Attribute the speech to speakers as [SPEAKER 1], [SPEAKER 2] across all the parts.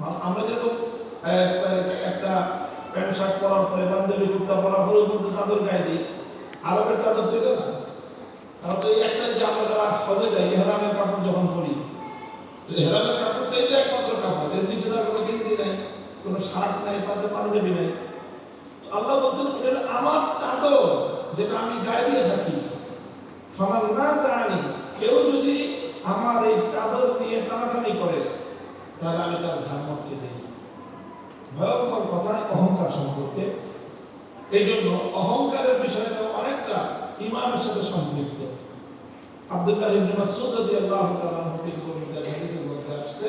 [SPEAKER 1] আমরা যেরকম এক- এক- একটা প্যান্ট, শার্ট পরার পরে পাঞ্জাবি কুর্তা পরার পরে দিয়ে চাদর গায়ে দিই, আরবের চাদর তো এটা না? কারণ তো এই একটাই যে আমরা যারা হজে যাই হেরামের কাপড় যখন পরি হেরামের কাপড়টাই তো একমাত্র কাপড়, এর নিচে তার কোনো গেঞ্জি নাই, কোনো শার্ট নাই পাশে পাঞ্জাবি নাই। আল্লাহ বলছেন, এটা আমার চাদর যেটা আমি গায়ে দিয়ে থাকি। ফামাল না জানি কেউ যদি আমার এই চাদর নিয়ে টানাটানি করে তাহলে আমি তার ধর্মকে দিই। ভয়ঙ্কর কথায় অহংকার সম্পর্কে। এই জন্য অহংকারের বিষয়টা অনেকটা ইমানের সাথে সম্পৃক্ত। আব্দুল্লাহ ইবনে মাসউদ রাদিয়াল্লাহু তাআলা হাদিসের মধ্যে আসছে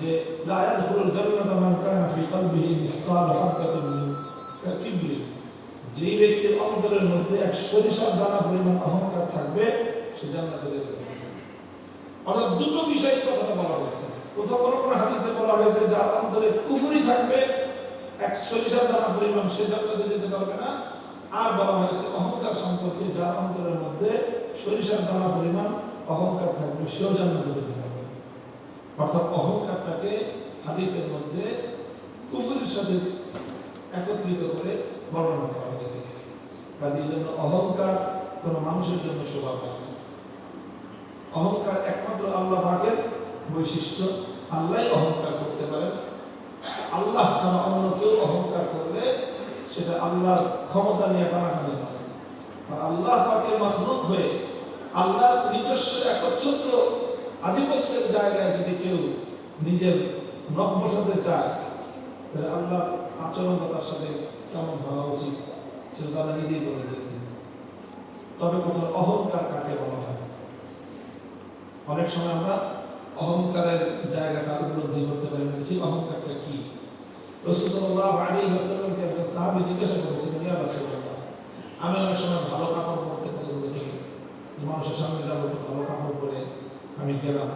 [SPEAKER 1] যে, লা ইয়াদখুলুল জান্নাতা মান কানা ফি কলবিহি মিসকাল হাববাতিন মিন যে ব্যক্তির অন্তরের মধ্যে এক সরিষার দানা পরিমাণ অহংকার থাকবে, সে জান্নাতে যেতে পারবে অর্থাৎ দুটো বিষয়ে কথাটা বলা হয়েছে। কোথাও কোনো হাদিসে বলা হয়েছে যার অন্তরে কুফুরি থাকবে এক সরিষার দানা পরিমাণ সে জান্নাতে যেতে পারবে না। আর বলা হয়েছে অহংকার সম্পর্কে যার অন্তরের মধ্যে সরিষার দানা পরিমাণ অহংকার থাকবে, সেও জান্নাতে যেতে পারবে। অর্থাৎ অহংকারটাকে হাদিসের মধ্যে কুফুরির সাথে একত্রিত করে বর্ণনা করা হয়েছে। কাজে এই জন্য অহংকার কোনো মানুষের জন্য শোভা পায় অহংকার একমাত্র আল্লাহ পাকের বৈশিষ্ট্য, আল্লাহ অহংকার করতে পারেন। আল্লাহ ছাড়া অন্য কেউ অহংকার করলে সেটা আল্লাহর ক্ষমতা নিয়ে টানাটানি হয় আর আল্লাহ পাকে মাখলুক হয়ে আল্লাহর নিজস্ব একচ্ছত্র আধিপত্যের জায়গায় যদি কেউ নিজের নখ বসাতে চায়, তাহলে আল্লাহ আচরণ তার সাথে কেমন হওয়া উচিত, সেটা তারা নিজেই বলে দিয়েছে তবে কথা অহংকার কাকে বলা হয়? অনেক সময় আমরা অহংকারের জায়গাটা উপলব্ধি করতে পারি না ঠিক অহংকারটা কি? রসুল সাল্লাল্লাহু আলাইহি ওয়াসাল্লামকে একজন সাহাবী জিজ্ঞাসা করেছিলেন, ইয়া আমি অনেক সময় ভালো কাপড় পরতে পছন্দ করি। যে মানুষের সামনে ভালো কাপড় পরে আমি গেলাম,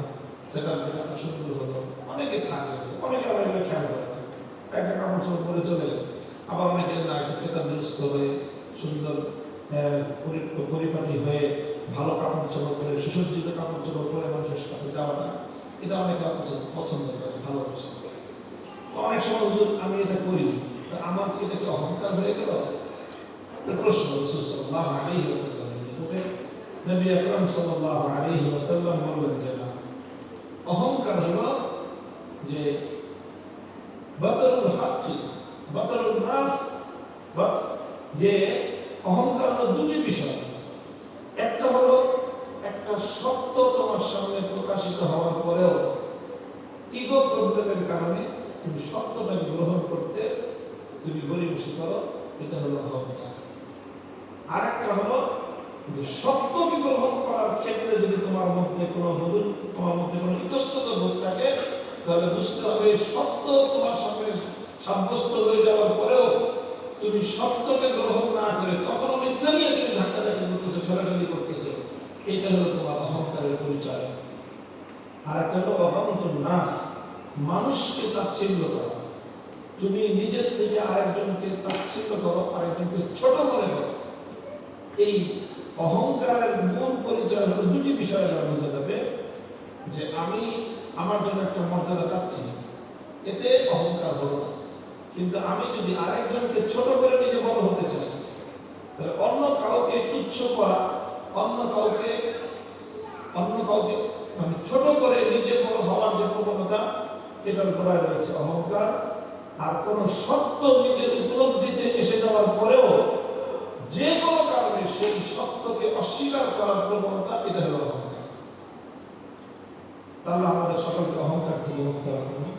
[SPEAKER 1] সেটা একটা সুন্দর হলো। অনেকে থাকে, অনেকে আবার এগুলো খেয়াল করে একটা কাপড় চোপড় পরে চলে আবার অনেকে না দুরস্ত হয়ে সুন্দর পরিপাটি হয়ে ভালো কাপড় চোপড় পরে, সুসজ্জিত কাপড় চোপড় পরে মানুষের কাছে যাওয়াটা এটা অনেকে পছন্দ পছন্দ করে, ভালো পছন্দ করে। তো অনেক সময় হুজুর, আমি এটা করি। আমার এটা কি অহংকার হয়ে গেল? প্রশ্ন রসুল সাল্লাল্লাহু আলাইহি ওয়াসাল্লাম নিকটে নবী আকরাম সাল্লাল্লাহু আলাইহি ওয়াসাল্লাম বললেন যে না, অহংকার হলো যে বাতরুল হাক্কি, বাতরুল নাস যে অহংকার হলো দুটি বিষয়। সত্য তোমার সামনে প্রকাশিত হওয়ার পরেও ইগো প্রবলেমের কারণে তুমি সত্যটাকে গ্রহণ করতে তুমি গরিবসী করো এটা হলো অহংকার আর একটা হলো যে সত্যকে গ্রহণ করার ক্ষেত্রে যদি তোমার মধ্যে কোনো বদল তোমার মধ্যে কোনো ইতস্তত বোধ থাকে, তাহলে বুঝতে হবে সত্য তোমার সামনে সাব্যস্ত হয়ে যাওয়ার পরেও তুমি সত্যকে গ্রহণ না করে তখনও মিথ্যা নিয়ে তুমি ধাক্কাধাক্কি করতেছো ঠেলাঠালি করতেছো এটা হলো তোমার অহংকারের পরিচয়। আর একটা হলো অহংকার নাস মানুষকে তাচ্ছিল্য করা। তুমি নিজের থেকে আরেকজনকে তাচ্ছিল্য করো, আরেকজনকে ছোট মনে করো। এই অহংকারের মূল পরিচয় হলো দুটি বিষয় বোঝা যাবে, যে আমি আমার জন্য একটা মর্যাদা চাচ্ছি। এতে অহংকার হলো কিন্তু আমি যদি আরেকজনকে ছোট করে নিজে বড় হতে চাই, তাহলে অন্য কাউকে তুচ্ছ করা অন্য কাউকে অন্য কাউকে মানে ছোট করে নিজে বড় হওয়ার যে প্রবণতা এটার গোড়ায় রয়েছে অহংকার। আর কোন সত্য নিজের উপলব্ধিতে এসে যাওয়ার পরেও যে কোনো কারণে সেই সত্যকে অস্বীকার করার প্রবণতা এটা হলো অহংকার। তাহলে আমাদের সকলকে অহংকার থেকে মুক্ত রাখুন।